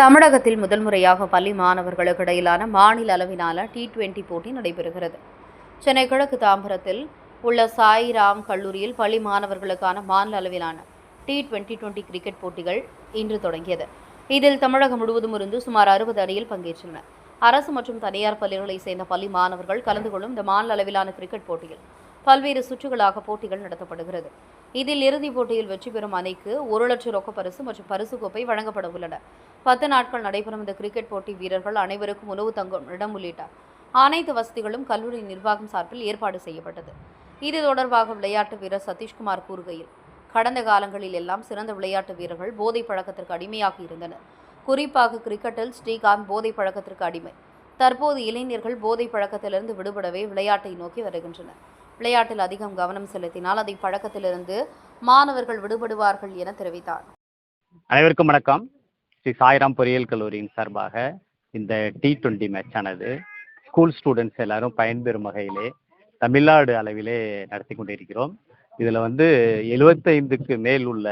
தமிழகத்தில் முதல் முறையாக பள்ளி மாணவர்களுக்கு இடையிலான மாநில அளவிலான டி டுவெண்டி போட்டி நடைபெறுகிறது. சென்னை கிழக்கு தாம்பரத்தில் உள்ள சாய்ராம் கல்லூரியில் பள்ளி மாணவர்களுக்கான மாநில அளவிலான டி டுவெண்டி டுவெண்டி கிரிக்கெட் போட்டிகள் இன்று தொடங்கியது. இதில் தமிழகம் முழுவதும் இருந்து சுமார் அறுபது அணியில் பங்கேற்றனர். அரசு மற்றும் தனியார் பள்ளிகளைச் சேர்ந்த பள்ளி மாணவர்கள் கலந்து கொள்ளும் இந்த மாநில அளவிலான கிரிக்கெட் போட்டியில் பல்வேறு சுற்றுகளாக போட்டிகள் நடத்தப்படுகிறது. இதில் இறுதிப் போட்டியில் வெற்றி பெறும் அணிக்கு ஒரு லட்சம் ரொக்க பரிசு மற்றும் பரிசு கோப்பை வழங்கப்பட உள்ளன. பத்து நாட்கள் நடைபெறும் இந்த கிரிக்கெட் போட்டி வீரர்கள் அனைவருக்கும் உணவு தங்கும் இடம் உள்ளிட்ட அனைத்து வசதிகளும் கல்லூரி நிர்வாகம் சார்பில் ஏற்பாடு செய்யப்பட்டது. இது தொடர்பாக விளையாட்டு வீரர் சதீஷ்குமார் கூறுகையில் கடந்த காலங்களில் எல்லாம் சிறந்த விளையாட்டு வீரர்கள் போதை பழக்கத்திற்கு அடிமையாகி இருந்தனர். குறிப்பாக கிரிக்கெட்டில் ஸ்ரீகாந்த் போதை பழக்கத்திற்கு அடிமை. தற்போது இளைஞர்கள் போதை பழக்கத்திலிருந்து விடுபடவே விளையாட்டை நோக்கி வருகின்றனர். விளையாட்டில் அதிகம் கவனம் செலுத்தினால் அதை பழக்கத்திலிருந்து மாணவர்கள் விடுபடுவார்கள் என தெரிவித்தார். அனைவருக்கும் வணக்கம். ஸ்ரீ சாய்ராம் பொறியியல் கல்லூரியின் சார்பாக இந்த டி டுவெண்ட்டி மேட்ச் ஆனது ஸ்கூல் ஸ்டூடெண்ட்ஸ் எல்லாரும் பயன்பெறும் வகையிலே தமிழ்நாடு அளவிலே நடத்தி கொண்டிருக்கிறோம். இதில் வந்து எழுபத்தைந்துக்கு மேல் உள்ள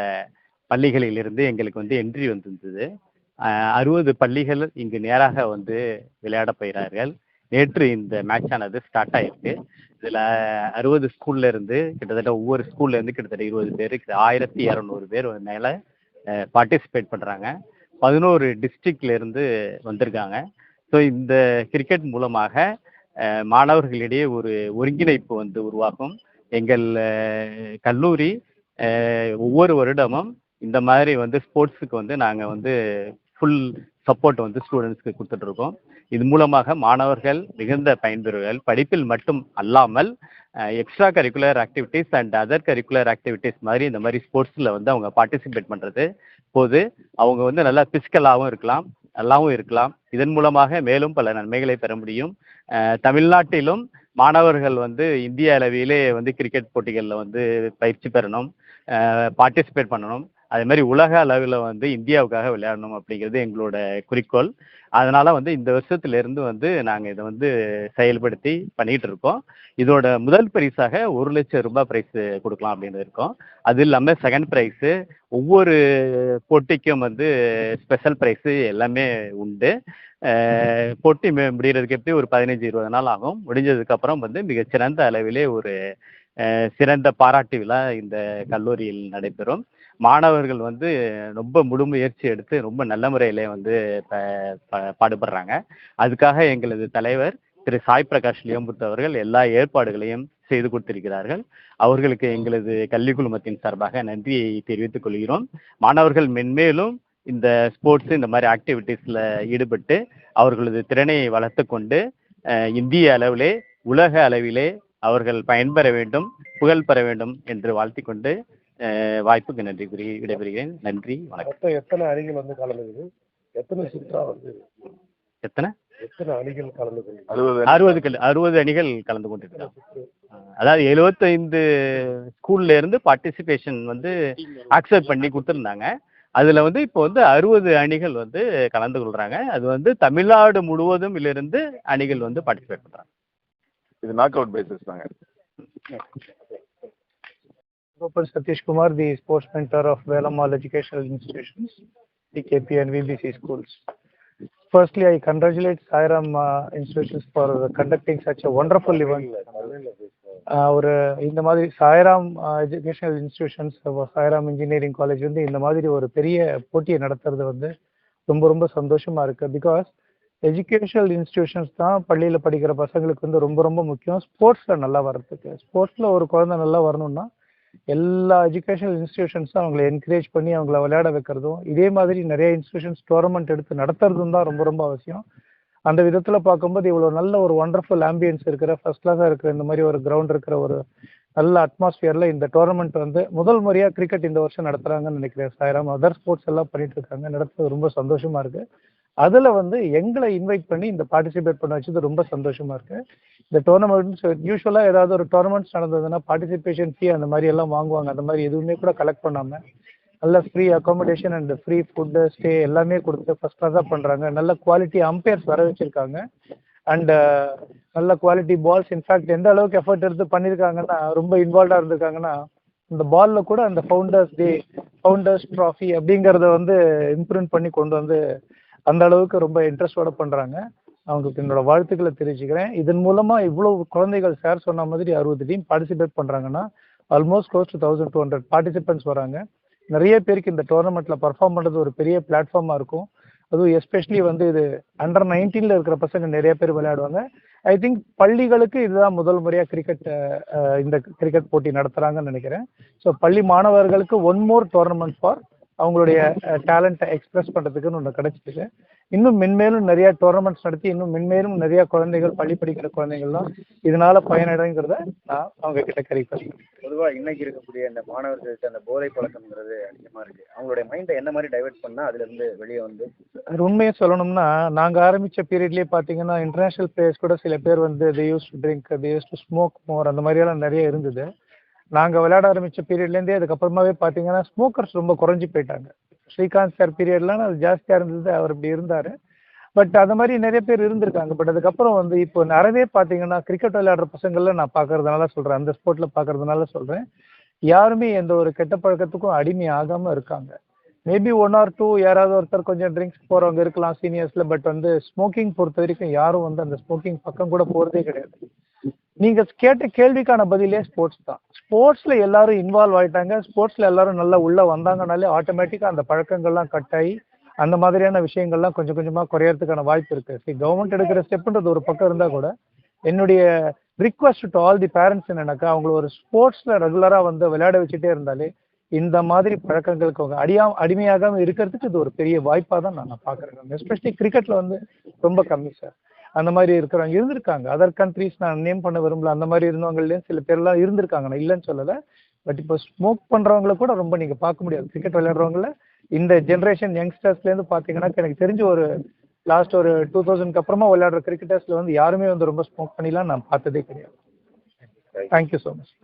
பள்ளிகளிலிருந்து எங்களுக்கு வந்து என்ட்ரி வந்திருந்தது. அறுபது பள்ளிகள் இங்கு நேராக வந்து விளையாட போகிறார்கள். நேற்று இந்த மேட்ச் ஆனது ஸ்டார்ட் ஆயிருக்கு. இதில் அறுபது ஸ்கூல்ல இருந்து கிட்டத்தட்ட ஒவ்வொரு ஸ்கூல்ல இருந்து கிட்டத்தட்ட இருபது பேர் ஆயிரத்தி இரநூறு பேர் மேலே பார்ட்டிசிபேட் பண்ணுறாங்க பதினோரு டிஸ்ட்ரிக்ட்ல இருந்து வந்திருக்காங்க. ஸோ இந்த கிரிக்கெட் மூலமாக மாணவர்களிடையே ஒரு ஒருங்கிணைப்பு வந்து உருவாகும். எங்கள் கல்லூரி ஒவ்வொரு வருடமும் இந்த மாதிரி வந்து ஸ்போர்ட்ஸுக்கு வந்து நாங்கள் வந்து ஃபுல் சப்போர்ட் வந்து ஸ்டூடெண்ட்ஸ்க்கு கொடுத்துட்டு இருக்கோம் இது மூலமாக மாணவர்கள் மிகுந்த பயன்பெறுவார்கள். படிப்பில் மட்டும் அல்லாமல் extra curricular activities and other curricular activities மாதிரி இந்த மாதிரி ஸ்போர்ட்ஸில் வந்து அவங்க பார்ட்டிசிபேட் பண்ணுறது போது அவங்க வந்து நல்லா பிசிக்கலாகவும் இருக்கலாம் நல்லாவும் இருக்கலாம். இதன் மூலமாக மேலும் பல நன்மைகளை பெற முடியும். தமிழ்நாட்டிலும் மாணவர்கள் வந்து இந்திய அளவிலே வந்து கிரிக்கெட் போட்டிகளில் வந்து பயிற்சி பெறணும் பார்ட்டிசிபேட் பண்ணணும். அதே மாதிரி உலக அளவில் வந்து இந்தியாவுக்காக விளையாடணும் அப்படிங்கிறது எங்களோட குறிக்கோள். அதனால வந்து இந்த வருஷத்துலேருந்து வந்து நாங்கள் இதை வந்து செயல்படுத்தி பண்ணிகிட்டு இருக்கோம். இதோட முதல் பரிசாக ஒரு லட்சம் ரூபாய் ப்ரைஸு கொடுக்கலாம் அப்படின்னு இருக்கோம். அது இல்லாமல் செகண்ட் ப்ரைஸு ஒவ்வொரு போட்டிக்கும் வந்து ஸ்பெஷல் ப்ரைஸு எல்லாமே உண்டு. போட்டி முடிகிறதுக்கு எப்படி? ஒரு பதினஞ்சு இருபது நாள் ஆகும். முடிஞ்சதுக்கப்புறம் வந்து மிகச்சிறந்த அளவிலே ஒரு சிறந்த பாராட்டு விழா இந்த கல்லூரியில் நடைபெறும். மாணவர்கள் வந்து ரொம்ப முழு முயற்சி எடுத்து ரொம்ப நல்ல முறையிலே வந்து ப- ப- பாடுபடுறாங்க. அதுக்காக எங்களது தலைவர் திரு. சாய் பிரகாஷ் லியம்புத் அவர்கள் எல்லா ஏற்பாடுகளையும் செய்து கொடுத்திருக்கிறார்கள். அவர்களுக்கு எங்களது கல்வி குழுமத்தின் சார்பாக நன்றியை தெரிவித்துக் கொள்கிறோம். மாணவர்கள் மென்மேலும் இந்த ஸ்போர்ட்ஸ் இந்த மாதிரி ஆக்டிவிட்டீஸ்ல ஈடுபட்டு அவர்களது திறனை வளர்த்து கொண்டு இந்திய அளவிலே உலக அளவிலே அவர்கள் பயன்பெற வேண்டும் புகழ் பெற வேண்டும் என்று வாழ்த்திக் கொண்டு வாய்ப்புக்கு நன்றி கூறி விடைபெறுகிறேன். நன்றி வணக்கம். மொத்தம் எத்தனை அணிகள் வந்து கலந்துக்குது? எத்தனை சுற்றா வந்து எத்தனை? எத்தனை அணிகள் கலந்துக்குது? அறுபது கல் அறுபது அணிகள் கலந்து கொண்டிருக்கிறாங்க அதாவது எழுபத்தைந்து ஸ்கூல்ல இருந்து பார்ட்டிசிபேஷன் வந்து அக்செப்ட் பண்ணி கொடுத்துருந்தாங்க. அதுல வந்து இப்போ வந்து அறுபது அணிகள் வந்து கலந்து கொள்றாங்க. அது வந்து தமிழ்நாடு முழுவதும் இருந்து அணிகள் வந்து பார்ட்டிசிபேட் பண்றாங்க. இது நாக் அவுட் பேசிஸ் தாங்க Gopal Satish Kumar, the sports mentor of Velamal Educational Institutions, TKP and VBC schools. Firstly, I congratulate Sairam uh, institutions for conducting such a wonderful event. Uh, ஒரு இந்த மாதிரி Sairam educational institutions Sairam engineering college வந்து இந்த மாதிரி ஒரு பெரிய போட்டியை நடத்துறது வந்து ரொம்ப ரொம்ப சந்தோஷமா இருக்கு பிகாஸ் எஜுகேஷனல் இன்ஸ்டியூஷன்ஸ் தான் பள்ளியில் படிக்கிற பசங்களுக்கு வந்து ரொம்ப ரொம்ப முக்கியம். ஸ்போர்ட்ஸில் நல்லா வர்றதுக்கு. ஸ்போர்ட்ஸில் ஒரு குழந்தை நல்லா வரணும்னா எல்லா எஜுகேஷனல் இன்ஸ்டியூஷன்ஸும் அவங்களை என்கரேஜ் பண்ணி அவங்கள விளையாட வைக்கிறதும் இதே மாதிரி நிறைய இன்ஸ்டியூஷன்ஸ் டோர்னமெண்ட் எடுத்து நடத்துறதும் தான் ரொம்ப ரொம்ப அவசியம். அந்த விதத்தில் பார்க்கும்போது இவ்வளோ நல்ல ஒரு ஒண்டர்ஃபுல் ஆம்பியன்ஸ் இருக்கிற ஃபர்ஸ்ட் கிளாஸாக இருக்கிற இந்த மாதிரி ஒரு கிரவுண்ட் இருக்கிற ஒரு நல்ல அட்மாஸ்பியரில் இந்த டோர்னமெண்ட் வந்து முதல் முறையாக கிரிக்கெட் இந்த வருஷம் நடத்துறாங்கன்னு நினைக்கிறேன். சாயராம் அதர் ஸ்போர்ட்ஸ் எல்லாம் பண்ணிட்டு இருக்காங்க. நடத்துறது ரொம்ப சந்தோஷமா இருக்கு. அதுல வந்து எங்களை இன்வைட் பண்ணி இந்த பார்ட்டிசிபேட் பண்ண வச்சது ரொம்ப சந்தோஷமா இருக்கு. இந்த டோர்னமெண்ட்ஸ் யூஸ்வலா ஏதாவது ஒரு டோர்னமெண்ட்ஸ் நடந்ததுன்னா பார்ட்டிசிபேஷன் ஃபீ அந்த மாதிரி எல்லாம் வாங்குவாங்க. அந்த மாதிரி எதுவுமே கூட கலெக்ட் பண்ணாம. நல்ல free accommodation and free food stay எல்லாமே கொடுத்து ஃபர்ஸ்ட் கிளாஸாக பண்ணுறாங்க நல்ல குவாலிட்டி அம்பையர்ஸ் வர வச்சிருக்காங்க. அண்ட் uh, நல்ல குவாலிட்டி பால்ஸ் இன்ஃபேக்ட் எந்த அளவுக்கு எஃபர்ட் எடுத்து பண்ணியிருக்காங்கன்னா ரொம்ப இன்வால்வ்டாக இருந்திருக்காங்கன்னா இந்த பால்ல கூட அந்த ஃபவுண்டர்ஸ் டே ஃபவுண்டர்ஸ் ட்ராஃபி அப்படிங்கறத வந்து இம்ப்ரூவ் பண்ணி கொண்டு வந்து அந்த அளவுக்கு ரொம்ப இன்ட்ரெஸ்டோட பண்றாங்க. அவங்களுக்கு என்னோட வாழ்த்துக்களை தெரிவிச்சுக்கிறேன். இதன் மூலமா இவ்வளவு குழந்தைகள் சார் சொன்ன மாதிரி அறுபது டீம் பார்ட்டிசிபேட் பண்றாங்கன்னா almost close to thousand two hundred participants வராங்க. நிறைய பேருக்கு இந்த டோர்னமெண்ட்ல பர்ஃபார்ம் பண்றது ஒரு பெரிய பிளாட்ஃபார்மா இருக்கும். அதுவும் எஸ்பெஷலி வந்து இது அண்டர் நைன்டீன்ல இருக்கிற பசங்க நிறைய பேர் விளையாடுவாங்க. ஐ திங்க் பள்ளிகளுக்கு இதுதான் முதல் முறையாக கிரிக்கெட் இந்த கிரிக்கெட் போட்டி நடத்துகிறாங்கன்னு நினைக்கிறேன். ஸோ பள்ளி மாணவர்களுக்கு ஒன் மோர் டோர்னமெண்ட் ஃபார் அவங்களுடைய டேலண்ட்டை எக்ஸ்பிரஸ் பண்ணுறதுக்குன்னு ஒன்று கிடைச்சிருக்கு இன்னும் மென்மேலும் நிறைய டோர்னமெண்ட்ஸ் நடத்தி இன்னும் மென்மேலும் நிறைய குழந்தைகள் பள்ளி படிக்கிற குழந்தைகள்லாம் இதனால பயனடைங்கிறத நான் அவங்க கிட்ட கறிக்கிறேன் பொதுவா இன்னைக்கு இருக்கக்கூடிய இந்த மாணவர்களுக்கு அந்த போதை பழக்கம்ங்கிறது அதிகமா இருக்கு. அவங்களுடைய மைண்டை என்ன மாதிரி டைவர்ட் பண்ணா அதுல இருந்து வெளியே வந்து? அது உண்மையை சொல்லணும்னா நாங்கள் ஆரம்பித்த பீரியட்லேயே பார்த்தீங்கன்னா இன்டர்நேஷ்னல் பிளேயர்ஸ் கூட சில பேர் வந்து they used to drink they used to smoke more அந்த மாதிரியெல்லாம் நிறைய இருந்தது. நாங்கள் விளையாட ஆரம்பித்த பீரியட்லேருந்தே அதுக்கப்புறமாவே பார்த்தீங்கன்னா ஸ்மோக்கர்ஸ் ரொம்ப குறைஞ்சி போயிட்டாங்க. ஸ்ரீகாந்த் சார் பீரியட்லாம் அது ஜாஸ்தியாக இருந்தது அவர் இப்படி இருந்தார். பட் அந்த மாதிரி நிறைய பேர் இருந்திருக்காங்க. பட் அதுக்கப்புறம் வந்து இப்போ நிறையவே பார்த்தீங்கன்னா கிரிக்கெட் விளையாடுற பசங்களில் நான் பார்க்கறதுனால சொல்கிறேன் அந்த ஸ்போர்ட்டில் பார்க்கறதுனால சொல்கிறேன் யாருமே எந்த ஒரு கெட்ட பழக்கத்துக்கும் அடிமை ஆகாமல் இருக்காங்க. மேபி ஒன் ஆர் டூ யாராவது ஒருத்தர் கொஞ்சம் ட்ரிங்க்ஸ் போகிறவங்க இருக்கலாம் சீனியர்ஸில் பட் வந்து ஸ்மோக்கிங் பொறுத்த வரைக்கும் யாரும் வந்து அந்த ஸ்மோக்கிங் பக்கம் கூட போகிறதே கிடையாது. நீங்க கேட்ட கேள்விக்கான பதிலே ஸ்போர்ட்ஸ் தான். ஸ்போர்ட்ஸ்ல எல்லாரும் இன்வால்வ் ஆயிட்டாங்க. ஸ்போர்ட்ஸ்ல எல்லாரும் நல்லா உள்ள வந்தாங்கனாலே ஆட்டோமேட்டிக்கா அந்த பழக்கங்கள்லாம் கட் ஆகி அந்த மாதிரியான விஷயங்கள்லாம் கொஞ்சம் கொஞ்சமா குறையறதுக்கான வாய்ப்பு இருக்கு. சரி கவர்மெண்ட் எடுக்கிற ஸ்டெப்ன்றது ஒரு பக்கம் இருந்தா கூட என்னுடைய request to all the parents என்னன்னாக்கா அவங்கள ஒரு ஸ்போர்ட்ஸ்ல ரெகுலரா வந்து விளையாட வச்சுட்டே இருந்தாலே இந்த மாதிரி பழக்கங்களுக்கு அவங்க அடியா அடிமையாகாம இருக்கிறதுக்கு இது ஒரு பெரிய வாய்ப்பாக தான் நான் பார்க்குறேன். எஸ்பெஷலி கிரிக்கெட்டில் வந்து ரொம்ப கம்மி சார் அந்த மாதிரி இருக்கிறவங்க இருந்திருக்காங்க. அதர் கண்ட்ரீஸ் நான் நேம் பண்ண விரும்பல. அந்த மாதிரி இருந்தவங்களையும் சில பேர்லாம் இருந்திருக்காங்க. நான் இல்லைன்னு சொல்லலை. பட் இப்போ ஸ்மோக் பண்ணுறவங்கள கூட ரொம்ப நீங்கள் பார்க்க முடியாது. கிரிக்கெட் விளையாடுறவங்கள இந்த ஜென்ரேஷன் யங்ஸ்டர்ஸ்லேருந்து பார்த்தீங்கன்னா எனக்கு தெரிஞ்ச ஒரு லாஸ்ட் ஒரு டூ தௌசண்ட்க்கு அப்புறமா விளையாடுற கிரிக்கெட்டர்ஸில் வந்து யாருமே வந்து ரொம்ப ஸ்மோக் பண்ணிலாம் நான் பார்த்ததே கிடையாது. Thank you so much